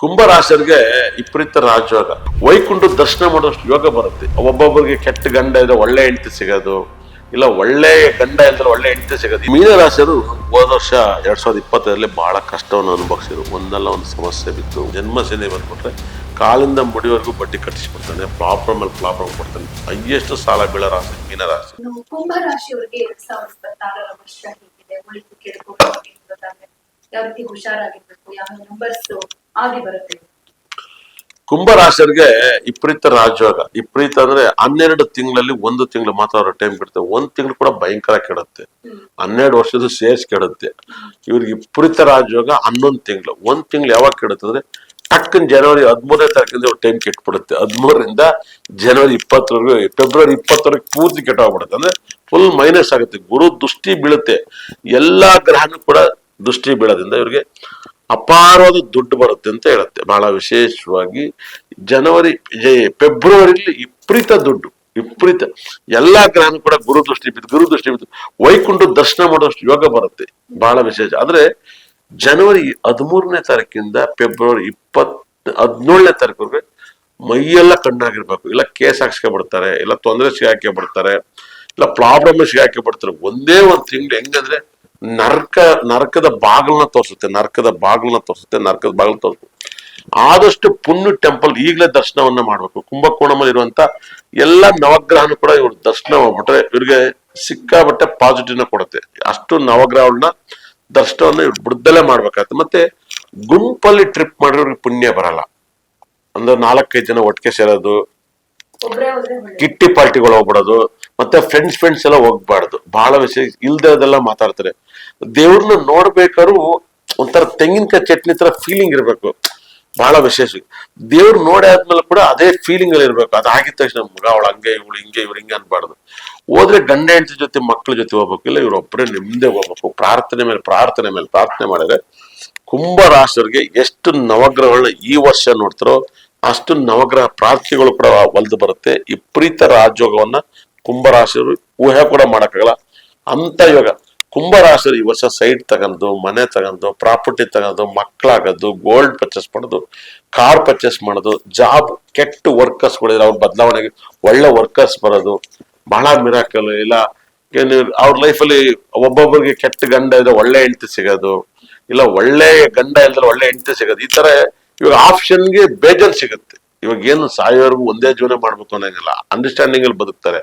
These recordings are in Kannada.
ಕುಂಭರಾಶರಿಗೆ ವಿಪರೀತ ರಾಜಯೋಗ. ವೈಕುಂಠ ದರ್ಶನ ಮಾಡೋಷ್ಟು ಯೋಗ ಬರುತ್ತೆ. ಒಬ್ಬೊಬ್ಬರಿಗೆ ಕೆಟ್ಟ ಗಂಡ ಇದ್ರೆ ಒಳ್ಳೆ ಹೆಂಡತಿ ಸಿಗೋದು, ಇಲ್ಲ ಒಳ್ಳೆ ಗಂಡ ಇದ್ರೆ ಒಳ್ಳೆ ಹೆಂಡತಿ ಸಿಗೋದು. ಮೀನರಾಶಿಯರು ಹೋದ ವರ್ಷ ಎರಡ್ ಸಾವಿರದ ಇಪ್ಪತ್ತರಲ್ಲಿ ಬಹಳ ಕಷ್ಟವನ್ನು ಅನುಭವಿಸಿದ್ರು. ಒಂದಲ್ಲ ಒಂದು ಸಮಸ್ಯೆ ಬಿತ್ತು. ಜನ್ಮ ಸೇನೆ ಬಂದ್ಬಿಟ್ರೆ ಕಾಲಿಂದ ಮುಡಿವರೆಗೂ ಬಡ್ಡಿ ಕಟ್ಟಿಸ್ಬಿಡ್ತಾನೆ ಪ್ರಾಬ್ಲಮ್ ಅಲ್ಲಿ ಪ್ರಾಬ್ಲಮ್ ಕೊಡ್ತಾನೆ. ಹೈಯೆಸ್ಟ್ ಸಾಲ ಬೀಳೋ ರಾಶಿ ಮೀನರಾಶಿ ಕುಂಭರಾಶಿಯವರಿಗೆ ಹುಷಾರಾಗಿರ್ಬೇಕು, ಯಾವ ನಂಬರ್ಸ್ ಆಗಿ ಬರುತ್ತೆ. ಕುಂಭರಾಶಿಯರಿಗೆ ವಿಪರೀತ ರಾಜಯೋಗ. ವಿಪರೀತ ಅಂದ್ರೆ ಹನ್ನೆರಡು ತಿಂಗಳಲ್ಲಿ ಒಂದು ತಿಂಗಳು ಮಾತ್ರ ಅವ್ರ ಟೈಮ್ ಕೆಡುತ್ತೆ ಒಂದ್ ತಿಂಗಳು ಕೂಡ ಭಯಂಕರ ಕೆಡುತ್ತೆ. ಹನ್ನೆರಡು ವರ್ಷದ ಸೇರ್ಸ್ ಕೆಡುತ್ತೆ. ಇವ್ರಿಗೆ ವಿಪರೀತ ರಾಜಯೋಗ ಹನ್ನೊಂದು ತಿಂಗಳು. ಒಂದ್ ತಿಂಗಳು ಯಾವಾಗ ಕೆಡುತ್ತೆ ಅಂದ್ರೆ ಟಕ್ಕನ್ ಜನವರಿ ಹದಿಮೂರನೇ ತಾರೀಕಿಂದ ಅವ್ರ ಟೈಮ್ ಕೆಟ್ಬಿಡುತ್ತೆ. ಹದಿಮೂರರಿಂದ ಜನವರಿ ಇಪ್ಪತ್ತರವರೆಗೂ, ಫೆಬ್ರವರಿ ಇಪ್ಪತ್ತರವರೆಗೆ ಪೂರ್ತಿ ಕೆಟ್ಟೋಗ್ಬಿಡುತ್ತೆ. ಅಂದ್ರೆ ಫುಲ್ ಮೈನಸ್ ಆಗುತ್ತೆ. ಗುರು ದೃಷ್ಟಿ ಬೀಳುತ್ತೆ. ಎಲ್ಲಾ ಗ್ರಹನೂ ಕೂಡ ದೃಷ್ಟಿ ಬೀಳೋದ್ರಿಂದ ಇವ್ರಿಗೆ ಅಪಾರವಾದ ದುಡ್ಡು ಬರುತ್ತೆ ಅಂತ ಹೇಳುತ್ತೆ. ಬಹಳ ವಿಶೇಷವಾಗಿ ಜನವರಿ ಫೆಬ್ರವರಿಲಿ ವಿಪರೀತ ದುಡ್ಡು, ವಿಪರೀತ. ಎಲ್ಲಾ ಗ್ರಹನು ಕೂಡ ಗುರು ದೃಷ್ಟಿ ಬಿದ್ದು, ಗುರು ದೃಷ್ಟಿ ಬಿದ್ದು, ವೈಕುಂಠ ದರ್ಶನ ಮಾಡೋಷ್ಟು ಯೋಗ ಬರುತ್ತೆ. ಬಹಳ ವಿಶೇಷ. ಆದ್ರೆ ಜನವರಿ ಹದಿಮೂರನೇ ತಾರೀಕಿಂದ ಫೆಬ್ರವರಿ ಇಪ್ಪತ್, ಹದಿನೇಳನೇ ತಾರೀಕು ಮೈಯೆಲ್ಲ ಕಣ್ಣಾಗಿರ್ಬೇಕು. ಇಲ್ಲ ಕೇಸ್ ಹಾಕ್ಸ್ಕೊಬಿಡ್ತಾರೆ ಇಲ್ಲ ತೊಂದರೆ ಸಿಗಾಕಿ ಬಿಡ್ತಾರೆ ಇಲ್ಲ ಪ್ರಾಬ್ಲಮ್ ಸಿಗಾಕೆ ಬಿಡ್ತಾರೆ ಒಂದೇ ಒಂದು ತಿಂಗಳು ಹೆಂಗಂದ್ರೆ ನರಕ, ನರಕದ ಬಾಗಿಲನ್ನ ತೋರಿಸುತ್ತೆ, ನರಕದ ಬಾಗಿಲನ್ನ ತೋರಿಸುತ್ತೆ, ನರಕದ ಬಾಗಿಲು ತೋರಿಸುತ್ತೆ. ಆದಷ್ಟು ಪುಣ್ಯ ಟೆಂಪಲ್ ಈಗಲೇ ದರ್ಶನವನ್ನ ಮಾಡಬೇಕು. ಕುಂಭಕೋಣಮಲ್ಲಿ ಇರುವಂತ ಎಲ್ಲ ನವಗ್ರಹನು ಕೂಡ ಇವ್ರು ದರ್ಶನ ಮಾಡ್ಬಿಟ್ರೆ ಇವ್ರಿಗೆ ಸಿಕ್ಕಾಬಟ್ಟೆ ಪಾಸಿಟಿವ್ನ ಕೊಡುತ್ತೆ. ಅಷ್ಟು ನವಗ್ರಹಗಳನ್ನ ದರ್ಶನವನ್ನ ಇವ್ರು ಬಿಡ್ದಲೇ ಮಾಡ್ಬೇಕಾಗತ್ತೆ. ಮತ್ತೆ ಗುಂಪಲ್ಲಿ ಟ್ರಿಪ್ ಮಾಡಿರೋರಿಗೆ ಪುಣ್ಯ ಬರಲ್ಲ. ಅಂದ್ರೆ ನಾಲ್ಕೈದು ಜನ ಒಟ್ಟಿಗೆ ಸೇರೋದು, ಕಿಟ್ಟಿ ಪಾರ್ಟಿಗಳು ಹೋಗ್ಬಿಡೋದು, ಮತ್ತೆ ಫ್ರೆಂಡ್ಸ್ ಫ್ರೆಂಡ್ಸ್ ಎಲ್ಲ ಹೋಗ್ಬಾರ್ದು. ಬಹಳ ವಿಷಯ ಇಲ್ದದೆಲ್ಲ ಮಾತಾಡ್ತಾರೆ. ದೇವ್ರನ್ನ ನೋಡ್ಬೇಕಾದ್ರು ಒಂಥರ ತೆಂಗಿನಕಾಯಿ ಚಟ್ನಿ ತರ ಫೀಲಿಂಗ್ ಇರ್ಬೇಕು. ಬಹಳ ವಿಶೇಷ. ದೇವ್ರು ನೋಡಿ ಆದ್ಮೇಲೆ ಕೂಡ ಅದೇ ಫೀಲಿಂಗ್ ಅಲ್ಲಿ ಇರ್ಬೇಕು. ಅದಾಗಿದ ತಕ್ಷಣ ಮಗ ಅವಳು ಹಂಗೆ, ಇವಳು ಹಿಂಗೆ ಇವ್ರು ಹಿಂಗೆ ಅನ್ಬಾರ್ದು. ಹೋದ್ರೆ ಗಂಡ ಹೆಂಡತಿ ಜೊತೆ ಮಕ್ಕಳ ಜೊತೆ ಹೋಗ್ಬೇಕು. ಇಲ್ಲ ಇವ್ರು ಒಬ್ಬರೇ ನಿಮ್ದೇ ಹೋಗ್ಬೇಕು. ಪ್ರಾರ್ಥನೆ ಮೇಲೆ ಪ್ರಾರ್ಥನೆ ಮೇಲೆ, ಪ್ರಾರ್ಥನೆ ಮಾಡಿದ್ರೆ ಕುಂಭ ರಾಶಿಯವರಿಗೆ ಎಷ್ಟು ನವಗ್ರಹಗಳನ್ನ ಈ ವರ್ಷ ನೋಡ್ತಾರೋ ಅಷ್ಟು ನವಗ್ರಹ ಪ್ರಾರ್ಥನೆಗಳು ಕೂಡ ಒಲ್ದು ಬರುತ್ತೆ. ವಿಪರೀತ ರಾಜಯೋಗವನ್ನ ಕುಂಭರಾಶಿಯವರು ಊಹೆ ಕೂಡ ಮಾಡಕ್ಕಾಗಲ್ಲ. ಅಂತ ಯೋಗ. ಕುಂಭರಾಶಿಯರು ಈ ವರ್ಷ ಸೈಟ್ ತಗೊಂಡು, ಮನೆ ತಗೊಂಡು, ಪ್ರಾಪರ್ಟಿ ತಗೊಂಡು, ಮಕ್ಕಳಾಗೋದು ಗೋಲ್ಡ್ ಪರ್ಚೇಸ್ ಮಾಡೋದು ಕಾರ್ ಪರ್ಚೇಸ್ ಮಾಡೋದು ಜಾಬ್ ಕೆಟ್ಟ ವರ್ಕರ್ಸ್ಗಳಿದ್ರೆ ಅವ್ರ ಬದಲಾವಣೆಗೆ ಒಳ್ಳೆ ವರ್ಕರ್ಸ್ ಬರೋದು, ಬಹಳ ಮಿರಾಕಲ್ ಇಲ್ಲ ಅವ್ರ ಲೈಫಲ್ಲಿ ಒಬ್ಬೊಬ್ಬರಿಗೆ ಕೆಟ್ಟ ಗಂಡ ಇದ್ರೆ ಒಳ್ಳೆ ಹೆಂಡತಿ ಸಿಗೋದು, ಇಲ್ಲ ಒಳ್ಳೆ ಗಂಡ ಇಲ್ದ್ರೆ ಒಳ್ಳೆ ಹೆಂಡತಿ ಸಿಗೋದು, ಈ ತರ ಇವಾಗ ಆಪ್ಷನ್ಗೆ ಬೇಜಾರು ಸಿಗುತ್ತೆ. ಇವಾಗ ಏನು ಸಾಯೋವರೆಗೂ ಒಂದೇ ಜೀವನ ಮಾಡ್ಬೇಕು ಅನ್ನೋಂಗಿಲ್ಲ ಅಂಡರ್ಸ್ಟ್ಯಾಂಡಿಂಗ್ ಅಲ್ಲಿ ಬದುಕ್ತಾರೆ.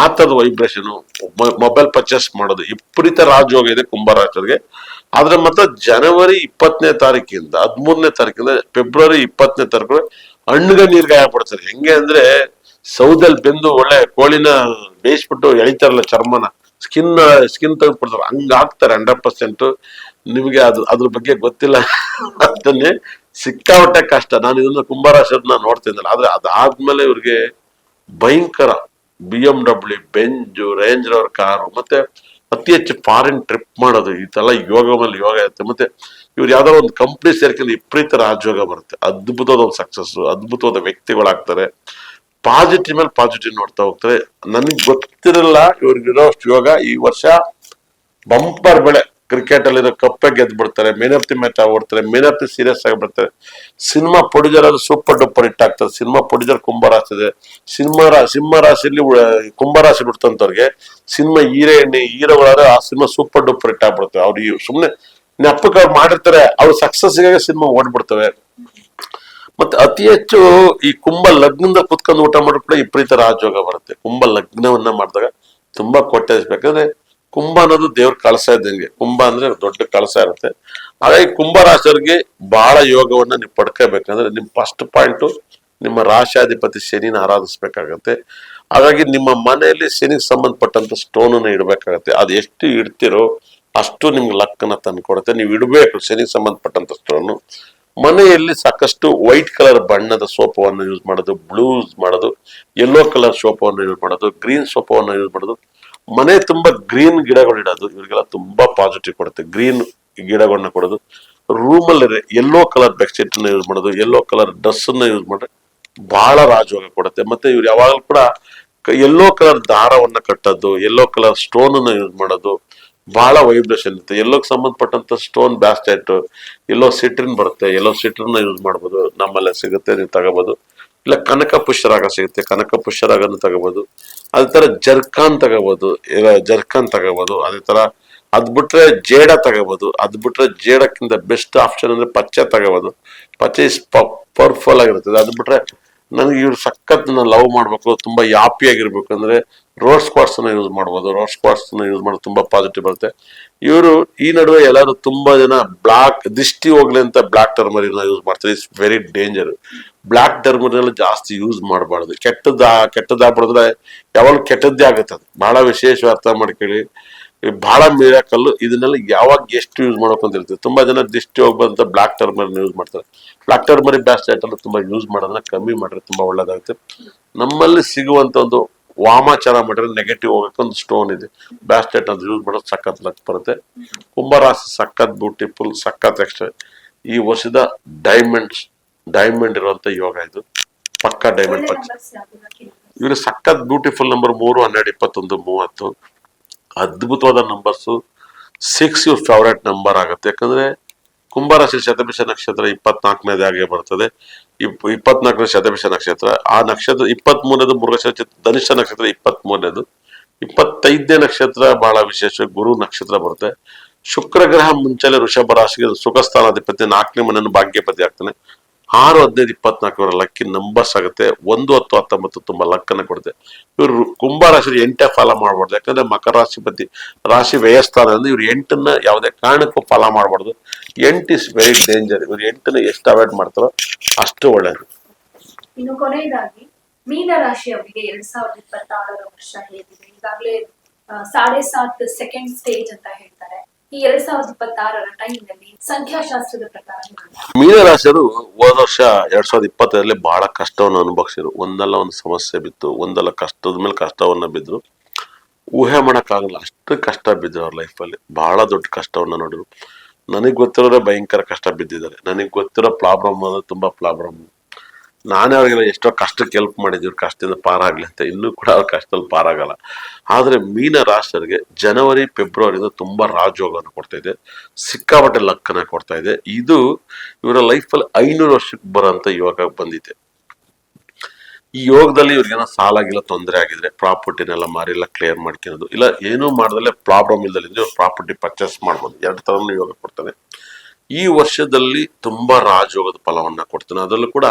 ಆ ತರದ ವೈಬ್ರೇಷನ್ ಮೊಬೈಲ್ ಪರ್ಚೇಸ್ ಮಾಡೋದು ವಿಪರೀತ ರಾಜಯೋಗ ಇದೆ ಕುಂಭರಾಶರಿಗೆ ಆದ್ರೆ ಮತ್ತೆ ಜನವರಿ ಇಪ್ಪತ್ತನೇ ತಾರೀಕಿಂದ, ಹದಿಮೂರನೇ ತಾರೀಕಿಂದ ಫೆಬ್ರವರಿ ಇಪ್ಪತ್ತನೇ ತಾರೀಕು ಹಣ್ಣುಗ ನೀರ್ಗಾಯ ಪಡ್ತಾರೆ ಹೆಂಗೆ ಅಂದ್ರೆ ಸೌದಲ್ಲಿ ಬೆಂದು ಒಳ್ಳೆ ಕೋಳಿನ ಬೇಯಿಸ್ಬಿಟ್ಟು ಎಳಿತಾರಲ್ಲ ಚರ್ಮನ ಸ್ಕಿನ್ ಸ್ಕಿನ್ ತೆಗೆದ್ಬಿಡ್ತಾರೆ. ಹಂಗ ಹಾಕ್ತಾರೆ ಹಂಡ್ರೆಡ್ ಪರ್ಸೆಂಟ್ ನಿಮಗೆ ಅದು, ಅದ್ರ ಬಗ್ಗೆ ಗೊತ್ತಿಲ್ಲ ಅಂತನೇ ಸಿಕ್ಕಾಪಟ್ಟೆ ಕಷ್ಟ. ನಾನು ಇದನ್ನ ಕುಂಭರಾಶಿಯವ್ರನ್ನ ನೋಡ್ತಿದ್ದಲ್ಲ ಆದ್ರೆ ಅದಾದ್ಮೇಲೆ ಇವ್ರಿಗೆ ಭಯಂಕರ B M W Benz Range Rover car, ಮತ್ತೆ ಅತಿ ಹೆಚ್ಚು ಫಾರಿನ್ ಟ್ರಿಪ್ ಮಾಡೋದು ಇದೆಲ್ಲ ಯೋಗ ಮೇಲೆ ಯೋಗ ಇರುತ್ತೆ. ಮತ್ತೆ ಇವ್ರು ಯಾವ್ದೋ ಒಂದು ಕಂಪ್ನಿ ಸೇರ್ಕೊಂಡು ವಿಪರೀತ ರಾಜಯೋಗ ಬರುತ್ತೆ. ಅದ್ಭುತವಾದ ಒಂದು ಸಕ್ಸಸ್ ಅದ್ಭುತವಾದ ವ್ಯಕ್ತಿಗಳಾಗ್ತಾರೆ. ಪಾಸಿಟಿವ್ ಮೇಲೆ ಪಾಸಿಟಿವ್ ನೋಡ್ತಾ ಹೋಗ್ತಾರೆ. ನನಗೆ ಗೊತ್ತಿರಲ್ಲ ಇವ್ರಿಗಿರೋ ಅಷ್ಟು ಯೋಗ ಈ ವರ್ಷ ಬಂಪರ್ ಬೆಳೆ. ಕ್ರಿಕೆಟ್ ಅಲ್ಲಿರೋ ಕಪ್ಪೆ ಗೆದ್ದು ಬಿಡ್ತಾರೆ ಮೇನ್ ಆಫ್ ದಿ ಮ್ಯಾಚ್ ಆಗ್ಬಿಡ್ತಾರೆ ಮೇನ್ ಆಫ್ ದಿ ಸೀರಿಯಸ್ ಆಗಿಬಿಡ್ತಾರೆ ಸಿನಿಮಾ ಪ್ರೊಡ್ಯೂಸರ್ ಅದು ಸೂಪರ್ ಡೂಪರ್ ಹಿಟ್ ಆಗ್ತದೆ ಸಿನಿಮಾ ಪೊಡಿಜರ್ ಕುಂಭರಾಶಿ ಇದೆ. ಸಿನಿಮಾ ರಾ ಸಿಂಹ ರಾಶಿಯಲ್ಲಿ ಕುಂಭರಾಶಿ ಬಿಡ್ತಂತವ್ರಿಗೆ ಸಿನಿಮಾ ಹೀರೋಯಿನ್ ಹೀರೋಗಳಾದ್ರೆ ಆ ಸಿನಿಮಾ ಸೂಪರ್ ಡೂಪರ್ ಹಿಟ್ ಆಗ್ಬಿಡ್ತವೆ ಅವ್ರು ಸುಮ್ನೆ ನೆಪಕ್ಕೆ ಮಾಡಿರ್ತಾರೆ, ಅವ್ರು ಸಕ್ಸಸ್ ಸಿನಿಮಾ ಓಡ್ಬಿಡ್ತವೆ. ಮತ್ತೆ ಅತಿ ಹೆಚ್ಚು ಈ ಕುಂಭ ಲಗ್ನದ ಕುತ್ಕೊಂಡು ಊಟ ಕೂಡ ವಿಪರೀತ ರಾಜಯೋಗ ಬರುತ್ತೆ. ಕುಂಭ ಲಗ್ನವನ್ನ ಮಾಡಿದಾಗ ತುಂಬಾ ಕೊಟ್ಟೆ ಯಾಕಂದ್ರೆ ಕುಂಭ ಅನ್ನೋದು ದೇವ್ರ ಕಳಸ ಇದ್ದಂಗೆ. ಕುಂಭ ಅಂದ್ರೆ ದೊಡ್ಡ ಕಳಸ ಇರುತ್ತೆ. ಹಾಗಾಗಿ ಕುಂಭ ರಾಶಿಯವರಿಗೆ ಬಹಳ ಯೋಗವನ್ನ ನೀವು ಪಡ್ಕೋಬೇಕಂದ್ರೆ ನಿಮ್ ಫಸ್ಟ್ ಪಾಯಿಂಟ್ ನಿಮ್ಮ ರಾಶಾಧಿಪತಿ ಶನಿನ ಆರಾಧಿಸ್ಬೇಕಾಗತ್ತೆ. ಹಾಗಾಗಿ ನಿಮ್ಮ ಮನೆಯಲ್ಲಿ ಶನಿಗೆ ಸಂಬಂಧಪಟ್ಟಂತ ಸ್ಟೋನ್ ಅನ್ನ ಇಡ್ಬೇಕಾಗತ್ತೆ. ಅದು ಎಷ್ಟು ಇಡ್ತಿರೋ ಅಷ್ಟು ನಿಮ್ಗೆ ಲಕ್ಕನ್ನ ತಂದ್ಕೊಡುತ್ತೆ. ನೀವು ಇಡಬೇಕು, ಶನಿಗೆ ಸಂಬಂಧಪಟ್ಟಂತ ಸ್ಟೋನು ಮನೆಯಲ್ಲಿ ಸಾಕಷ್ಟು ವೈಟ್ ಕಲರ್ ಬಣ್ಣದ ಸೋಪವನ್ನು ಯೂಸ್ ಮಾಡೋದು ಬ್ಲೂಸ್ ಮಾಡೋದು ಯೆಲ್ಲೋ ಕಲರ್ ಸೋಪವನ್ನು ಯೂಸ್ ಮಾಡೋದು ಗ್ರೀನ್ ಸೋಪವನ್ನು ಯೂಸ್ ಮಾಡೋದು. ಮನೆ ತುಂಬಾ ಗ್ರೀನ್ ಗಿಡಗಳು ಇಡೋದು, ಇವರಿಗೆಲ್ಲ ತುಂಬಾ ಪಾಸಿಟಿವ್ ಕೊಡುತ್ತೆ. ಗ್ರೀನ್ ಗಿಡಗಳನ್ನ ಕೊಡೋದು. ರೂಮಲ್ಲಿ ಯೆಲ್ಲೋ ಕಲರ್ ಬೆಡ್ಶೀಟ್ ಅನ್ನು ಯೂಸ್ ಮಾಡೋದು ಯೆಲ್ಲೋ ಕಲರ್ ಡ್ರೆಸ್ ಅನ್ನ ಯೂಸ್ ಮಾಡಿದ್ರೆ ಬಹಳ ರಾಜವಾಗಿ ಕೊಡುತ್ತೆ. ಮತ್ತೆ ಇವ್ರು ಯಾವಾಗಲೂ ಕೂಡ ಯೆಲ್ಲೋ ಕಲರ್ ದಾರವನ್ನ ಕಟ್ಟೋದು ಯೆಲ್ಲೋ ಕಲರ್ ಸ್ಟೋನ್ ಅನ್ನ ಯೂಸ್ ಮಾಡೋದು ಬಹಳ ವೈಬ್ರೇಷನ್ ಇರುತ್ತೆ ಎಲ್ಲೋಗ್ ಸಂಬಂಧಪಟ್ಟಂತ ಸ್ಟೋನ್ ಬ್ಯಾಸ್ಟೆಟ್ ಎಲ್ಲೋ ಸಿಟ್ರಿನ್ ಬರುತ್ತೆ. ಎಲ್ಲೋ ಸಿಟ್ರಿನ್ ಯೂಸ್ ಮಾಡ್ಬೋದು. ನಮ್ಮಲ್ಲಿ ಸಿಗುತ್ತೆ, ನೀವು ತಗೋಬಹುದು ಇಲ್ಲ, ಕನಕ ಪುಷ್ಯರಾಗ ಸಿಗುತ್ತೆ. ಕನಕ ಪುಷ್ಯರಾಗನ್ನು ತಗೋಬಹುದು ಅದೇ ತರ ಜರ್ಕಾನ್ ತಗೋಬಹುದು ಜರ್ಕಾನ್ ತಗೋಬಹುದು ಅದೇ ತರ ಅದ್ ಬಿಟ್ರೆ ಜೇಡ ತಗೋಬಹುದು ಅದ್ ಬಿಟ್ರೆ ಜೇಡಕ್ಕಿಂತ ಬೆಸ್ಟ್ ಆಪ್ಷನ್ ಅಂದ್ರೆ ಪಚ್ಚೆ ತಗೋಬಹುದು ಪಚ್ಚೆ ಇಸ್ ಪವರ್ಫುಲ್ ಆಗಿರುತ್ತೆ ಅದ್ ಬಿಟ್ರೆ ನನಗೆ ಇವ್ರು ಸಖತ್ ಲವ್ ಮಾಡ್ಬೇಕು, ತುಂಬಾ ಯಾಪಿಯಾಗಿರ್ಬೇಕು ಅಂದ್ರೆ ರೋಡ್ ಸ್ಕ್ವಾಟ್ಸ್ನ ಯೂಸ್ ಮಾಡ್ಬೋದು. ರೋಡ್ ಸ್ಕ್ವಾಟ್ಸ್ನ ಯೂಸ್ ಮಾಡೋದು ತುಂಬಾ ಪಾಸಿಟಿವ್ ಬರುತ್ತೆ. ಇವರು ಈ ನಡುವೆ ಎಲ್ಲರೂ ತುಂಬಾ ಜನ ಬ್ಲಾಕ್ ದಿಷ್ಟಿ ಹೋಗ್ಲಿ ಅಂತ ಬ್ಲಾಕ್ ಟರ್ಮರಿನ ಯೂಸ್ ಮಾಡ್ತಾರೆ. ಇಟ್ಸ್ ವೆರಿ ಡೇಂಜರ್ ಬ್ಲಾಕ್ ಟರ್ಮರಿನ ಜಾಸ್ತಿ ಯೂಸ್ ಮಾಡಬಾರ್ದು. ಕೆಟ್ಟದ ಕೆಟ್ಟದಾಗ್ಬಿಡಿದ್ರೆ ಯಾವಾಗ ಕೆಟ್ಟದ್ದೇ ಆಗುತ್ತೆ ಅದು. ಬಹಳ ವಿಶೇಷ ಅರ್ಥ ಮಾಡ್ಕೊಳ್ಳಿ. ಬಹಳ ಮಿರಾಕಲ್ಲು. ಇದನ್ನೆಲ್ಲ ಯಾವಾಗ ಎಷ್ಟು ಯೂಸ್ ಮಾಡೋಕೆ ಅಂತ ಇರ್ತದೆ ತುಂಬಾ ಜನ ದಿಷ್ಟಿ ಹೋಗ್ಬಂತ ಬ್ಲಾಕ್ ಟರ್ಮರಿನ ಯೂಸ್ ಮಾಡ್ತಾರೆ. ಬ್ಲಾಕ್ ಟರ್ಮರಿ ಬ್ಯಾಸ್ಟ್ ತುಂಬಾ ಯೂಸ್ ಮಾಡೋದನ್ನ ಕಮ್ಮಿ ಮಾಡ್ರೆ ತುಂಬಾ ಒಳ್ಳೇದಾಗುತ್ತೆ. ನಮ್ಮಲ್ಲಿ ಸಿಗುವಂತ ಒಂದು ವಾಮಾಚಾರ ಮಾಡಿದ್ರೆ ನೆಗೆಟಿವ್ ಹೋಗಕ್ಕೆ ಒಂದು ಸ್ಟೋನ್ ಇದೆ. ಬ್ಯಾಸ್ಟೆಟ್ ಅಂತ ಯೂಸ್ ಮಾಡೋದು ಸಖತ್ ಲಕ್ ಬರುತ್ತೆ. ಕುಂಭರಾಶಿ ಸಖತ್ ಬ್ಯೂಟಿಫುಲ್ ಸಖತ್ ಎಕ್ಸ್ಟ್ರಾ ಈ ವರ್ಷದ ಡೈಮಂಡ್ಸ್ ಡೈಮಂಡ್ ಇರುವಂತ ಯೋಗ ಇದು. ಪಕ್ಕ ಡೈಮಂಡ್ numbers? ಇವರು ಸಖತ್ ಬ್ಯೂಟಿಫುಲ್ ನಂಬರ್ ಮೂರು ಹನ್ನೆರಡು ಇಪ್ಪತ್ತೊಂದು ಮೂವತ್ತು. ಅದ್ಭುತವಾದ numbers six you favourite number ಆಗುತ್ತೆ. ಯಾಕಂದ್ರೆ ಕುಂಭರಾಶಿ ಶತಭಿಷ ನಕ್ಷತ್ರ ಇಪ್ಪತ್ನಾಲ್ಕನೇದಾಗೆ ಬರ್ತದೆ. ಇಪ್, ಇಪ್ಪತ್ನಾಲ್ಕನೇ ಶತಭಿಷ ನಕ್ಷತ್ರ, ಆ ನಕ್ಷತ್ರ ಇಪ್ಪತ್ತ್ ಮೂರನೇದು ಮೃಗಶ ಧನಿಷ್ಠ ನಕ್ಷತ್ರ ಇಪ್ಪತ್ತ್ ಮೂರನೇದು ಇಪ್ಪತ್ತೈದನೇ ನಕ್ಷತ್ರ ಬಹಳ ವಿಶೇಷ, ಗುರು ನಕ್ಷತ್ರ ಬರುತ್ತೆ. ಶುಕ್ರ ಗ್ರಹ ಮುಂಚೆಲೆ ಋಷಭ ರಾಶಿಗೆ ಸುಖ ಸ್ಥಾನಾಧಿಪತಿ ನಾಲ್ಕನೇ ಮನೆಯನ್ನು ಭಾಗ್ಯಪತಿ ಆಗ್ತಾನೆ. ಆರು, ಹದಿನೈದು, ಇಪ್ಪತ್ನಾಲ್ಕರ ಲಕ್ಕಿ ನಂಬರ್ಸ್ ಆಗುತ್ತೆ. ಒಂದು ಹತ್ತು ಹತ್ತೊಂಬತ್ತು ತುಂಬಾ ಲಕ್ಕನ್ನ ಕೊಡುತ್ತೆ. ಇವರು ಕುಂಭ ರಾಶಿ ಎಂಟೇ ಫಾಲೋ ಮಾಡಬಾರ್ದು. ಯಾಕಂದ್ರೆ ಮಕರ ರಾಶಿ ಪತಿ, ರಾಶಿ ವ್ಯಯಸ್ಥಾನ ಅಂದ್ರೆ ಇವ್ರು ಎಂಟನ್ನ ಯಾವುದೇ ಕಾರಣಕ್ಕೂ ಫಾಲೋ ಮಾಡಬಾರ್ದು. ಎಂಟ್ ಇಸ್ ವೆರಿ ಡೇಂಜರ್ ಇವ್ರು ಎಂಟನ್ನ ಎಷ್ಟು ಅವಾಯ್ಡ್ ಮಾಡ್ತಾರೋ ಅಷ್ಟು ಒಳ್ಳೆಯದು ಇನ್ನು ಕೊನೆಯದಾಗಿ, ಮೀನ ರಾಶಿಯವರಿಗೆ ಎರಡ್ ಸಾವಿರದ ಇಪ್ಪತ್ತಾರರ ವರ್ಷ ಹೇಗಿದೆ ಈಗಾಗಲೇ ಸಾಡೆ ಸಾತ್ ಸೆಕೆಂಡ್ ಸ್ಟೇಜ್ ಅಂತ ಹೇಳ್ತಾರೆ. ಈ ಎರಡ್ ಸಾವಿರದ ಇಪ್ಪತ್ತಾರರ ಟೈಮ್ನಲ್ಲಿ ಸಂಖ್ಯಾಶಾಸ್ತ್ರದ ಪ್ರಕಾರ ಮೀನರಾಶರು ಹೋದ ವರ್ಷ ಎರಡ್ ಸಾವಿರದ ಇಪ್ಪತ್ತರಲ್ಲಿ ಬಹಳ ಕಷ್ಟವನ್ನು ಅನುಭವಿಸಿದ್ರು. ಒಂದಲ್ಲ ಒಂದು ಸಮಸ್ಯೆ ಬಿತ್ತು, ಒಂದಲ್ಲ ಕಷ್ಟದ ಮೇಲೆ ಕಷ್ಟವನ್ನ ಬಿದ್ರು. ಊಹೆ ಮಾಡೋಕ್ಕಾಗಲ್ಲ, ಅಷ್ಟು ಕಷ್ಟ ಬಿದ್ದರು ಅವ್ರ ಲೈಫಲ್ಲಿ ಬಹಳ ದೊಡ್ಡ ಕಷ್ಟವನ್ನ ನೋಡಿದ್ರು. ನನಗೆ ಗೊತ್ತಿರೋರೆ ಭಯಂಕರ ಕಷ್ಟ ಬಿದ್ದಿದ್ದಾರೆ. ನನಗೆ ಗೊತ್ತಿರೋ ಪ್ರಾಬ್ಲಮ್ ಅಂದ್ರೆ ತುಂಬಾ ಪ್ರಾಬ್ಲಮ್ ನಾನೇ ಅವ್ರಿಗೆಲ್ಲ ಎಷ್ಟೋ ಕಷ್ಟಕ್ಕೆ ಹೆಲ್ಪ್ ಮಾಡಿದ್ವಿ, ಇವ್ರ ಕಷ್ಟದಿಂದ ಪಾರಾಗಲಿ ಅಂತ ಇನ್ನೂ ಕೂಡ ಅವ್ರ ಕಷ್ಟದಲ್ಲಿ ಪಾರಾಗಲ್ಲ. ಆದರೆ ಮೀನ ರಾಶರಿಗೆ ಜನವರಿ ಫೆಬ್ರವರಿಯಿಂದ ತುಂಬ ರಾಜಯೋಗವನ್ನು ಕೊಡ್ತಾ ಇದೆ, ಸಿಕ್ಕಾಪಟ್ಟೆ ಲಕ್ಕನ ಕೊಡ್ತಾ ಇದೆ. ಇದು ಇವರ ಲೈಫಲ್ಲಿ ಐನೂರು ವರ್ಷಕ್ಕೆ ಬರೋಂಥ ಯೋಗ ಬಂದಿದೆ. ಈ ಯೋಗದಲ್ಲಿ ಇವ್ರಿಗೇನೋ ಸಾಲಾಗಿಲ್ಲ, ತೊಂದರೆ ಆಗಿದ್ರೆ ಪ್ರಾಪರ್ಟಿನೆಲ್ಲ ಮಾರಿ, ಎಲ್ಲ ಕ್ಲಿಯರ್ ಮಾಡ್ಕೊಳ್ಳೋದು. ಇಲ್ಲ, ಏನೂ ಮಾಡ್ದಲ್ಲೇ ಪ್ರಾಬ್ಲಮ್ ಇಲ್ದಲಿದ್ರೆ ಪ್ರಾಪರ್ಟಿ ಪರ್ಚೇಸ್ ಮಾಡ್ಬೋದು. ಎರಡು ಥರನೂ ಯೋಗ ಕೊಡ್ತಾನೆ ಈ ವರ್ಷದಲ್ಲಿ ತುಂಬಾ ರಾಜಯೋಗದ ಫಲವನ್ನ ಕೊಡ್ತಾನೆ. ಅದರಲ್ಲೂ ಕೂಡ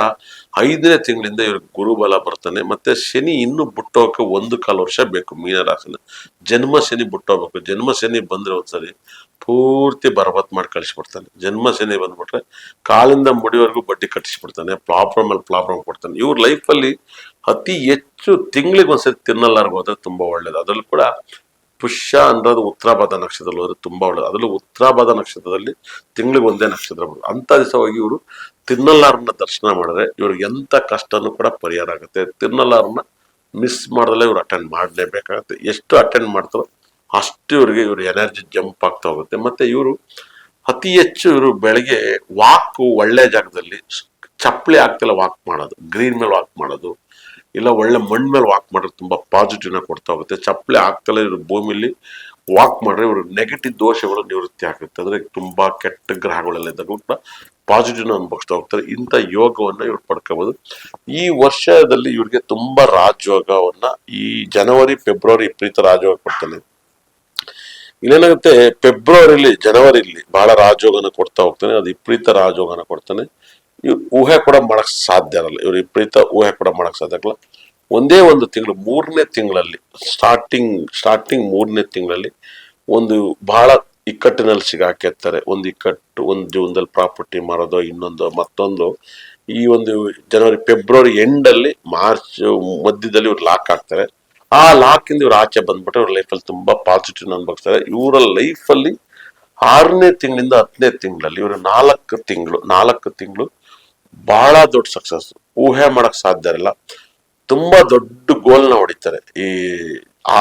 ಐದನೇ ತಿಂಗಳಿಂದ ಇವ್ರಿಗೆ ಗುರುಬಲ ಬರ್ತಾನೆ. ಮತ್ತೆ ಶನಿ ಇನ್ನು ಬಿಟ್ಟೋಕೆ ಒಂದು ಕಾಲು ವರ್ಷ ಬೇಕು ಮೀನರಾಶಿನ. ಜನ್ಮ ಶನಿ ಬಿಟ್ಟೋಗ್ಬೇಕು. ಜನ್ಮ ಶನಿ ಬಂದ್ರೆ ಒಂದ್ಸರಿ ಪೂರ್ತಿ ಬರಬತ್ ಮಾಡಿ ಕಳಿಸ್ಬಿಡ್ತಾನೆ. ಜನ್ಮ ಶನಿ ಬಂದ್ಬಿಟ್ರೆ ಕಾಲಿಂದ ಮುಡಿವರೆಗೂ ಬಡ್ಡಿ ಕಟ್ಟಿಸ್ಬಿಡ್ತಾನೆ. ಪ್ರಾಬ್ಲಮ್ ಅಲ್ಲಿ ಪ್ರಾಬ್ಲಮ್ ಕೊಡ್ತಾನೆ. ಇವ್ರ ಲೈಫಲ್ಲಿ ಅತಿ ಹೆಚ್ಚು ತಿಂಗಳಿಗೆ ಒಂದ್ಸರಿ ತಿನ್ನಲಾರ್ಗೋದ್ರೆ ತುಂಬಾ ಒಳ್ಳೇದು. ಅದ್ರಲ್ಲೂ ಕೂಡ ಪುಷ್ಯ ಅನ್ನೋದು ಉತ್ತರಾಭಾದ ನಕ್ಷತ್ರದಲ್ಲಿ ಹೋದ್ರೆ ತುಂಬಾ ಒಳ್ಳೇದು. ಅದರಲ್ಲೂ ಉತ್ತರಾಭಾದ ನಕ್ಷತ್ರದಲ್ಲಿ ತಿಂಗಳಿಗೆ ಒಂದೇ ನಕ್ಷತ್ರ ಬರುತ್ತೆ ಅಂತ ದಿವಸವಾಗಿ ಇವರು ತಿನ್ನಲಾರನ್ನ ದರ್ಶನ ಮಾಡಿದ್ರೆ ಇವ್ರಿಗೆ ಎಂತ ಕಷ್ಟನೂ ಕೂಡ ಪರಿಹಾರ ಆಗುತ್ತೆ. ತಿನ್ನಲಾರನ್ನ ಮಿಸ್ ಮಾಡಿದ್ರೆ ಇವ್ರು ಅಟೆಂಡ್ ಮಾಡಲೇಬೇಕಾಗುತ್ತೆ. ಎಷ್ಟು ಅಟೆಂಡ್ ಮಾಡ್ತಾರೋ ಅಷ್ಟು ಇವ್ರಿಗೆ ಇವ್ರ ಎನರ್ಜಿ ಜಂಪ್ ಆಗ್ತಾ ಹೋಗುತ್ತೆ. ಮತ್ತೆ ಇವರು ಅತಿ ಹೆಚ್ಚು ಇವರು ಬೆಳಗ್ಗೆ ವಾಕ್ ಒಳ್ಳೆ ಜಾಗದಲ್ಲಿ ಚಪ್ಪಲಿ ಆಗ್ತಿಲ್ಲ ವಾಕ್ ಮಾಡೋದು. ಗ್ರೀನ್ ಮೇಲೆ ವಾಕ್ ಮಾಡೋದು. ಇಲ್ಲ, ಒಳ್ಳೆ ಮಣ್ಣ ಮೇಲೆ ವಾಕ್ ಮಾಡಿದ್ರೆ ತುಂಬಾ ಪಾಸಿಟಿವ್ನ ಕೊಡ್ತಾ ಹೋಗುತ್ತೆ. ಚಪ್ಪಲಿ ಆಗ್ತಲೇ ಇವರು ಭೂಮಿಲಿ ವಾಕ್ ಮಾಡ್ರೆ ಇವರು ನೆಗೆಟಿವ್ ದೋಷಗಳು ನಿವೃತ್ತಿ ಆಗುತ್ತೆ. ಅಂದ್ರೆ ತುಂಬಾ ಕೆಟ್ಟ ಗ್ರಹಗಳೆಲ್ಲ ಇದ್ದಾಗ ಕೂಡ ಪಾಸಿಟಿವ್ನ ಅನುಭವಿಸ್ತಾ ಹೋಗ್ತಾರೆ. ಇಂಥ ಯೋಗವನ್ನ ಇವ್ರು ಪಡ್ಕೋಬಹುದು ಈ ವರ್ಷದಲ್ಲಿ ಇವ್ರಿಗೆ ತುಂಬಾ ರಾಜಯೋಗವನ್ನ ಈ ಜನವರಿ, ಫೆಬ್ರವರಿ ವಿಪರೀತ ರಾಜಯೋಗ ಕೊಡ್ತಾನೆ. ಇನ್ನೇನಾಗುತ್ತೆ, ಫೆಬ್ರವರಿಲಿ, ಜನವರಿಲಿ ಬಹಳ ರಾಜಯೋಗನ ಕೊಡ್ತಾ ಹೋಗ್ತಾನೆ. ಅದು ವಿಪರೀತ ರಾಜಯೋಗನ ಕೊಡ್ತಾನೆ. ಇವ್ ಊಹೆ ಕೂಡ ಮಾಡಕ್ ಸಾಧ್ಯ ಇರಲ್ಲ. ಇವ್ರ ವಿಪರೀತ ಊಹೆ ಕೂಡ ಮಾಡಕ್ ಸಾಧ್ಯ ಆಗಲ್ಲ ಒಂದೇ ಒಂದು ತಿಂಗಳು, ಮೂರನೇ ತಿಂಗಳಲ್ಲಿ ಸ್ಟಾರ್ಟಿಂಗ್ ಸ್ಟಾರ್ಟಿಂಗ್ ಮೂರನೇ ತಿಂಗಳಲ್ಲಿ ಒಂದು ಬಹಳ ಇಕ್ಕಟ್ಟಿನಲ್ಲಿ ಸಿಗಾಕಿರ್ತಾರೆ ಒಂದು ಇಕ್ಕಟ್ಟು, ಒಂದು ಜೀವನದಲ್ಲಿ ಪ್ರಾಪರ್ಟಿ ಮಾರೋದು, ಇನ್ನೊಂದು, ಮತ್ತೊಂದು, ಈ ಒಂದು ಜನವರಿ, ಫೆಬ್ರವರಿ ಎಂಡ್ ಅಲ್ಲಿ ಮಾರ್ಚ್ ಮಧ್ಯದಲ್ಲಿ ಇವ್ರು ಲಾಕ್ ಆಗ್ತಾರೆ. ಆ ಲಾಕ್ ಇಂದ ಇವ್ರು ಆಚೆ ಬಂದ್ಬಿಟ್ಟು ಇವ್ರ ಲೈಫಲ್ಲಿ ತುಂಬಾ ಪಾಸಿಟಿವ್ ಅನ್ಭವಿಸ್ತಾರೆ. ಇವರ ಲೈಫಲ್ಲಿ ಆರನೇ ತಿಂಗಳಿಂದ ಹತ್ತನೇ ತಿಂಗಳಲ್ಲಿ, ಇವರು ನಾಲ್ಕು ತಿಂಗಳು ನಾಲ್ಕು ತಿಂಗಳು ಬಹಳ ದೊಡ್ಡ ಸಕ್ಸಸ್ ಊಹೆ ಮಾಡಕ್ ಸಾಧ್ಯ ಇರಲ್ಲ. ತುಂಬಾ ದೊಡ್ಡ ಗೋಲ್ನ ಹೊಡಿತಾರೆ. ಈ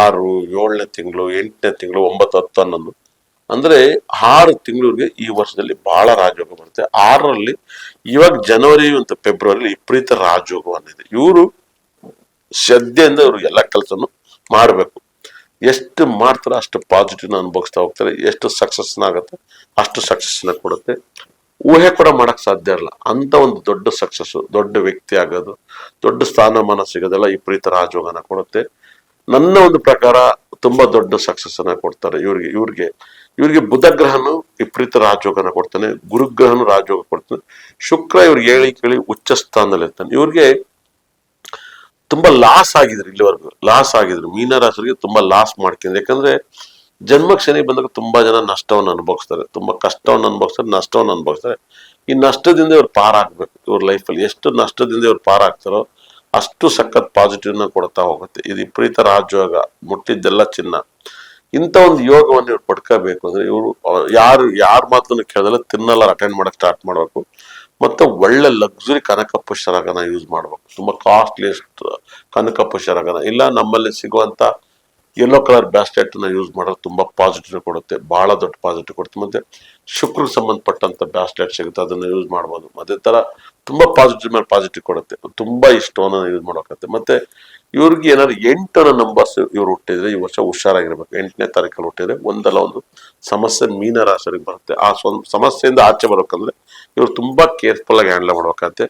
ಆರು, ಏಳನೇ ತಿಂಗಳು, ಎಂಟನೇ ತಿಂಗಳು, ಒಂಬತ್ತು, ಹತ್ತು ಹನ್ನೊಂದು ಅಂದ್ರೆ ಆರು ತಿಂಗಳಿಗೆ ಈ ವರ್ಷದಲ್ಲಿ ಬಹಳ ರಾಜಯೋಗ ಬರುತ್ತೆ. ಆರರಲ್ಲಿ ಇವಾಗ ಜನವರಿ ಮತ್ತು ಫೆಬ್ರವರಿ ವಿಪರೀತ ರಾಜಯೋಗ ಅನ್ನಿದೆ. ಇವರು ಶ್ರದ್ಧೆಯಿಂದ ಇವರು ಎಲ್ಲ ಕೆಲಸನು ಮಾಡಬೇಕು. ಎಷ್ಟು ಮಾಡ್ತಾರೋ ಅಷ್ಟು ಪಾಸಿಟಿವ್ನ ಅನುಭವಿಸ್ತಾ ಹೋಗ್ತಾರೆ. ಎಷ್ಟು ಸಕ್ಸಸ್ನ ಆಗುತ್ತೆ ಅಷ್ಟು ಸಕ್ಸಸ್ನ ಕೊಡುತ್ತೆ. ಊಹೆ ಕೂಡ ಮಾಡಕ್ ಸಾಧ್ಯ ಇರಲ್ಲ ಅಂತ ಒಂದು ದೊಡ್ಡ ಸಕ್ಸಸ್ ದೊಡ್ಡ ವ್ಯಕ್ತಿ ಆಗೋದು, ದೊಡ್ಡ ಸ್ಥಾನಮಾನ ಸಿಗೋದೆಲ್ಲ ವಿಪರೀತ ರಾಜೋಗನ ಕೊಡುತ್ತೆ. ನನ್ನ ಒಂದು ಪ್ರಕಾರ ತುಂಬಾ ದೊಡ್ಡ ಸಕ್ಸಸ್ ಅನ್ನ ಕೊಡ್ತಾರೆ ಇವ್ರಿಗೆ ಇವ್ರಿಗೆ. ಇವ್ರಿಗೆ ಬುಧ ಗ್ರಹನು ವಿಪರೀತ ರಾಜಯೋಗನ ಕೊಡ್ತಾನೆ, ಗುರುಗ್ರಹನು ರಾಜೋಗ ಕೊಡ್ತಾನೆ. ಶುಕ್ರ ಇವ್ರಿಗೆ ಹೇಳಿ ಕೇಳಿ ಉಚ್ಚ ಸ್ಥಾನದಲ್ಲಿ ಇರ್ತಾನೆ. ಇವ್ರಿಗೆ ತುಂಬಾ ಲಾಸ್ ಆಗಿದ್ರು ಇಲ್ಲಿವರೆಗೂ ಲಾಸ್ ಆಗಿದ್ರು. ಮೀನರಾಶರಿಗೆ ತುಂಬಾ ಲಾಸ್ ಮಾಡ್ಕೊಂಡು ಯಾಕಂದ್ರೆ ಜನ್ಮಕ್ಕೆ ಶನಿ ಬಂದಾಗ ತುಂಬಾ ಜನ ನಷ್ಟವನ್ನು ಅನುಭವಿಸ್ತಾರೆ, ತುಂಬಾ ಕಷ್ಟವನ್ನು ಅನುಭವಿಸ್ತಾರೆ, ನಷ್ಟವನ್ನು ಅನುಭವಿಸ್ತಾರೆ. ಈ ನಷ್ಟದಿಂದ ಇವ್ರು ಪಾರಾಗ್ಬೇಕು, ಇವ್ರ ಲೈಫಲ್ಲಿ ಎಷ್ಟು ನಷ್ಟದಿಂದ ಇವ್ರು ಪಾರಾಗ್ತಾರೋ ಅಷ್ಟು ಸಖತ್ ಪಾಸಿಟಿವ್ನ ಕೊಡ್ತಾ ಹೋಗುತ್ತೆ. ಇದು ವಿಪರೀತ ರಾಜಯೋಗ, ಮುಟ್ಟಿದ್ದೆಲ್ಲ ಚಿನ್ನ. ಇಂಥ ಒಂದು ಯೋಗವನ್ನು ಇವ್ರು ಪಡ್ಕೋಬೇಕು ಅಂದ್ರೆ ಇವರು ಯಾರು, ಯಾರ ಮಾತನ್ನು ಕೇಳಿದ್ರೆ ತಿನ್ನಲ್ಲ ಅಟೆಂಡ್ ಮಾಡಕ್ ಸ್ಟಾರ್ಟ್ ಮಾಡ್ಬೇಕು. ಮತ್ತೆ ಒಳ್ಳೆ ಲಕ್ಸುರಿ ಕನಕ ಪುಷ್ಯರಾಗನ ಯೂಸ್ ಮಾಡ್ಬೇಕು. ತುಂಬಾ ಕಾಸ್ಟ್ಲಿಯಸ್ಟ್ ಕನಕ ಪುಷ್ಯರಾಗನ ಇಲ್ಲ ನಮ್ಮಲ್ಲಿ ಸಿಗುವಂತ ಯೆಲ್ಲೋ ಕಲರ್ ಬ್ಯಾಸ್ಕೆಟ್ನ ಯೂಸ್ ಮಾಡೋದು ತುಂಬಾ ಪಾಸಿಟಿವ್ ಕೊಡುತ್ತೆ, ಬಹಳ ದೊಡ್ಡ ಪಾಸಿಟಿವ್ ಕೊಡುತ್ತೆ. ಮತ್ತೆ ಶುಕ್ರ ಸಂಬಂಧಪಟ್ಟಂತ ಬ್ಯಾಸ್ಲೆಟ್ ಸಿಗುತ್ತೆ, ಅದನ್ನ ಯೂಸ್ ಮಾಡ್ಬೋದು. ಅದೇ ತರ ತುಂಬಾ ಪಾಸಿಟಿವ್ ಮೇಲೆ ಪಾಸಿಟಿವ್ ಕೊಡುತ್ತೆ. ತುಂಬಾ ಈ ಸ್ಟೋನ್ ಯೂಸ್ ಮಾಡೋಕತ್ತೆ. ಮತ್ತೆ ಇವ್ರಿಗೆ ಏನಾದ್ರು ಎಂಟನ ನಂಬರ್ಸ್ ಇವ್ರು ಹುಟ್ಟಿದ್ರೆ ಈ ವರ್ಷ ಹುಷಾರಾಗಿರ್ಬೇಕು. ಎಂಟನೇ ತಾರೀಕಲ್ಲಿ ಹುಟ್ಟಿದ್ರೆ ಒಂದಲ್ಲ ಒಂದು ಸಮಸ್ಯೆ ಮೀನ ರಾಶಿಗೆ ಬರುತ್ತೆ. ಆ ಸಮಸ್ಯೆಯಿಂದ ಆಚೆ ಬರ್ಬೇಕಂದ್ರೆ ಇವ್ರು ತುಂಬಾ ಕೇರ್ಫುಲ್ ಆಗಿ ಹ್ಯಾಂಡಲ್ ಮಾಡ್ಬೇಕಾಗತ್ತೆ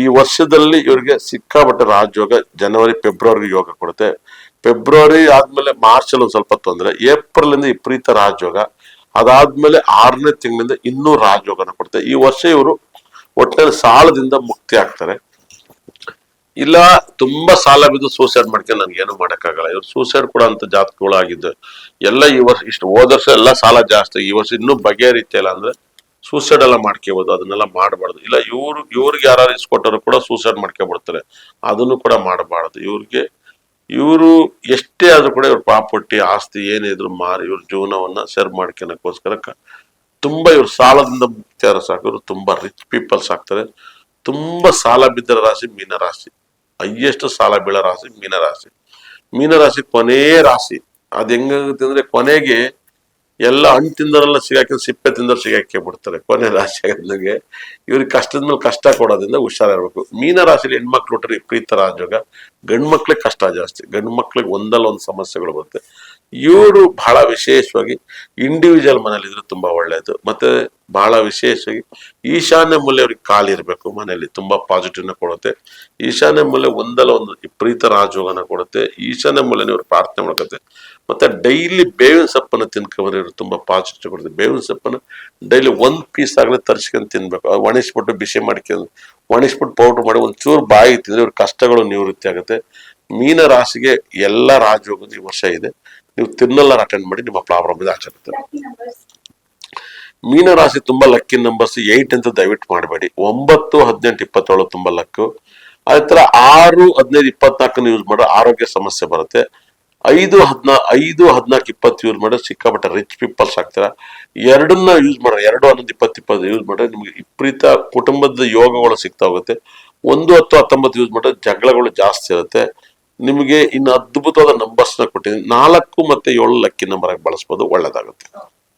ಈ ವರ್ಷದಲ್ಲಿ ಇವರಿಗೆ ಸಿಕ್ಕಾಪಟ್ಟೆ ರಾಜಯೋಗ, ಜನವರಿ, ಫೆಬ್ರವರಿಗೆ ಯೋಗ ಕೊಡುತ್ತೆ. ಫೆಬ್ರವರಿ ಆದ್ಮೇಲೆ ಮಾರ್ಚ್ ಅಲ್ಲಿ ಒಂದ್ ಸ್ವಲ್ಪ ತೊಂದರೆ. ಏಪ್ರಿಲ್ ಇಂದ ವಿಪರೀತ ರಾಜಯೋಗ. ಅದಾದ್ಮೇಲೆ ಆರನೇ ತಿಂಗಳಿಂದ ಇನ್ನೂ ರಾಜಯೋಗನ ಕೊಡ್ತಾರೆ. ಈ ವರ್ಷ ಇವರು ಒಟ್ಟಿನಲ್ಲಿ ಸಾಲದಿಂದ ಮುಕ್ತಿ ಆಗ್ತಾರೆ. ಇಲ್ಲ, ತುಂಬಾ ಸಾಲ ಬಿದ್ದು ಸೂಸೈಡ್ ಮಾಡ್ಕೊಂಡು ನನ್ಗೆ ಏನು ಮಾಡಕ್ಕಾಗಲ್ಲ. ಇವ್ರು ಸೂಸೈಡ್ ಕೂಡ ಅಂತ ಜಾತಕಗಳಾಗಿದ್ದು, ಎಲ್ಲ ಈ ವರ್ಷ ಇಷ್ಟು ಹೋದ ವರ್ಷ ಎಲ್ಲ ಸಾಲ ಜಾಸ್ತಿ. ಈ ವರ್ಷ ಇನ್ನೂ ಬಗೆಹರಿತಿಲ್ಲ ಅಂದ್ರೆ ಸೂಸೈಡ್ ಎಲ್ಲ ಮಾಡ್ಕೋಬಹುದು ಅದನ್ನೆಲ್ಲ ಮಾಡಬಾರ್ದು. ಇಲ್ಲ, ಇವ್ರು, ಇವ್ರಿಗೆ ಯಾರು ಇಸ್ಕೊಟ್ಟರು ಕೂಡ ಸೂಸೈಡ್ ಮಾಡ್ಕೊಬಿಡ್ತಾರೆ. ಅದನ್ನು ಕೂಡ ಮಾಡಬಾರ್ದು. ಇವ್ರಿಗೆ ಇವರು ಎಷ್ಟೇ ಆದರೂ ಕೂಡ ಇವ್ರ ಪ್ರಾಪರ್ಟಿ ಆಸ್ತಿ ಏನೇ ಇದ್ರು ಮಾರಿ ಇವ್ರ ಜೀವನವನ್ನ ಶೇರ್ ಮಾಡ್ಕೊಳಕ್ಕೋಸ್ಕರ ಕ- ತುಂಬಾ ಇವ್ರು ಸಾಲದಿಂದ ಮುಕ್ತಿಯಾರ ಸಾಕು. ಇವರು ತುಂಬಾ ರಿಚ್ ಪೀಪಲ್ಸ್ ಆಗ್ತಾರೆ ತುಂಬಾ ಸಾಲ ಬಿದ್ದರ ರಾಶಿ ಮೀನ ರಾಶಿ. ಹೈಯೆಸ್ಟ್ ಸಾಲ ಬೀಳೋ ರಾಶಿ ಮೀನ ರಾಶಿ. ಅದು ರಾಶಿ. ಅದ್ ಹೆಂಗಾಗುತ್ತೆ ಅಂದ್ರೆ ಕೊನೆಗೆ ಎಲ್ಲ ಹಣ್ಣು ತಿಂದರೆಲ್ಲ ಸಿಗಾಕಿ ಸಿಪ್ಪೆ ತಿಂದರೆ ಸಿಗಾಕಿ ಬಿಡ್ತಾರೆ. ಕೊನೆ ರಾಶಿ ಆಗಿದ್ದಂಗೆ ಇವ್ರಿಗೆ ಕಷ್ಟದ ಮೇಲೆ ಕಷ್ಟ ಕೊಡೋದ್ರಿಂದ ಹುಷಾರಿರ್ಬೇಕು ಮೀನ ರಾಶಿಲಿ ಹೆಣ್ಮಕ್ಳು ಒಟ್ಟರೆ ಪ್ರೀತರ ರಾಜಯೋಗ. ಗಂಡು ಮಕ್ಳಿಗೆ ಕಷ್ಟ ಜಾಸ್ತಿ. ಗಂಡು ಮಕ್ಳಿಗೆ ಒಂದಲ್ಲ ಒಂದು ಸಮಸ್ಯೆಗಳು ಬರುತ್ತೆ. ಇವರು ಬಹಳ ವಿಶೇಷವಾಗಿ ಇಂಡಿವಿಜುವಲ್ ಮನೇಲಿದ್ರೆ ತುಂಬಾ ಒಳ್ಳೇದು. ಮತ್ತೆ ಬಹಳ ವಿಶೇಷವಾಗಿ ಈಶಾನ್ಯ ಮೂಲೆ ಅವ್ರಿಗೆ ಕಾಲಿರಬೇಕು ಮನೆಯಲ್ಲಿ, ತುಂಬಾ ಪಾಸಿಟಿವ್ನ ಕೊಡುತ್ತೆ. ಈಶಾನ್ಯ ಮೂಲೆ ಒಂದಲ್ಲ ಒಂದು ಪ್ರೀತ ರಾಜಯೋಗನ ಕೊಡುತ್ತೆ. ಈಶಾನ್ಯ ಮೂಲೆ ಇವರು ಪ್ರಾರ್ಥನೆ ಮಾಡ್ಕತ್ತೆ ಮತ್ತೆ ಡೈಲಿ ಬೇವಿನ ಸೊಪ್ಪನ್ನು ತಿನ್ಕೊಂಡ್ರೆ ಇವರು ತುಂಬಾ ಪಾಸಿಟಿವ್ ಕೊಡುತ್ತೆ. ಬೇವಿನ ಸೊಪ್ಪನ್ನು ಡೈಲಿ ಒಂದು ಪೀಸ್ ಆಗಲೇ ತರಿಸ್ಕೊಂಡು ತಿನ್ಬೇಕು. ಒಣಗಿಸ್ಬಿಟ್ಟು ಬಿಸಿ ಮಾಡ್ಕೊಂಡು ಒಣಗಿಸ್ಬಿಟ್ಟು ಪೌಡರ್ ಮಾಡಿ ಒಂದ್ ಚೂರು ಬಾಯಿ ತಿಂದ್ರೆ ಇವ್ರ ಕಷ್ಟಗಳು ನಿವೃತ್ತಿ ಆಗುತ್ತೆ. ಮೀನ ರಾಶಿಗೆ ಎಲ್ಲ ರಾಜಯೋಗದ ಈ ವರ್ಷ ಇದೆ. ನೀವು ತಿನ್ನಲ್ಲ ಅಟೆಂಡ್ ಮಾಡಿ ನಿಮ್ಮ ಪ್ರಾಬ್ಲಮ್ ಇದೆ ಆಚರಿಸುತ್ತೆ ಮೀನರಾಶಿ ತುಂಬಾ ಲಕ್ಕಿ ನಂಬರ್ಸ್ ಏಟ್ ಅಂತ ದಯವಿಟ್ಟು ಮಾಡಬೇಡಿ. ಒಂಬತ್ತು, ಹದಿನೆಂಟು, ಇಪ್ಪತ್ತೇಳು ತುಂಬಾ ಲಕ್ಕು ಅದೇ ತರ ಆರು, ಹದಿನೈದು, ಇಪ್ಪತ್ನಾಲ್ಕನ್ನು ಯೂಸ್ ಮಾಡೋ ಆರೋಗ್ಯ ಸಮಸ್ಯೆ ಬರುತ್ತೆ. ಐದು, ಹದಿನಾ, ಐದು, ಹದಿನಾಲ್ಕು, ಇಪ್ಪತ್ತು ಯೂಸ್ ಮಾಡಿದ್ರೆ ಸಿಕ್ಕಾಪಟ್ಟೆ ರಿಚ್ ಪೀಪಲ್ಸ್ ಆಗ್ತೀರಾ? ಎರಡನ್ನ ಯೂಸ್ ಮಾಡ್ರೆ ಎರಡು, ಹನ್ನೊಂದು, ಇಪ್ಪತ್ತು ಇಪ್ಪತ್ತು ಯೂಸ್ ಮಾಡಿದ್ರೆ ನಿಮಗೆ ವಿಪರೀತ ಕುಟುಂಬದ ಯೋಗಗಳು ಸಿಗ್ತಾ ಹೋಗುತ್ತೆ. ಒಂದು, ಹತ್ತು, ಹತ್ತೊಂಬತ್ತು ಯೂಸ್ ಮಾಡಿದ್ರೆ ಜಗಳಗಳು ಜಾಸ್ತಿ ಇರುತ್ತೆ. ನಿಮಗೆ ಇನ್ನು ಅದ್ಭುತವಾದ ನಂಬರ್ಸ್ನ ಕೊಟ್ಟಿದ್ದೀನಿ. ನಾಲ್ಕು ಮತ್ತೆ ಏಳು ಲಕ್ಕಿ ನಂಬರ್ ಬಳಸ್ಬೋದು ಒಳ್ಳೇದಾಗುತ್ತೆ.